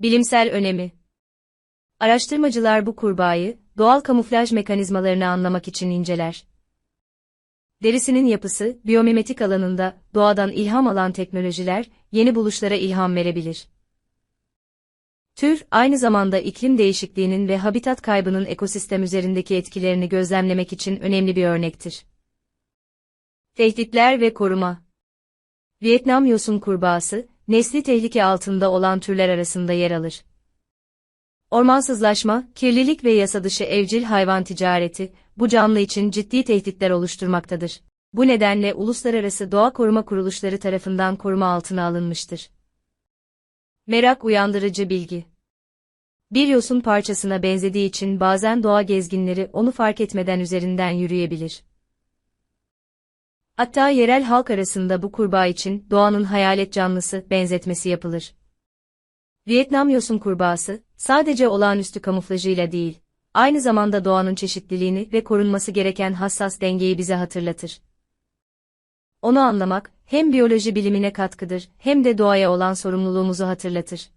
Bilimsel önemi Araştırmacılar bu kurbağayı, doğal kamuflaj mekanizmalarını anlamak için inceler. Derisinin yapısı, biyomimetik alanında, doğadan ilham alan teknolojiler, yeni buluşlara ilham verebilir. Tür, aynı zamanda iklim değişikliğinin ve habitat kaybının ekosistem üzerindeki etkilerini gözlemlemek için önemli bir örnektir. Tehditler ve koruma Vietnam yosun kurbağası, nesli tehlike altında olan türler arasında yer alır. Ormansızlaşma, kirlilik ve yasadışı evcil hayvan ticareti, bu canlı için ciddi tehditler oluşturmaktadır. Bu nedenle uluslararası doğa koruma kuruluşları tarafından koruma altına alınmıştır. Merak uyandırıcı bilgi Bir yosun parçasına benzediği için bazen doğa gezginleri onu fark etmeden üzerinden yürüyebilir. Hatta yerel halk arasında bu kurbağa için doğanın hayalet canlısı benzetmesi yapılır. Vietnam yosun kurbağası, sadece olağanüstü kamuflajıyla değil, aynı zamanda doğanın çeşitliliğini ve korunması gereken hassas dengeyi bize hatırlatır. Onu anlamak, hem biyoloji bilimine katkıdır, hem de doğaya olan sorumluluğumuzu hatırlatır.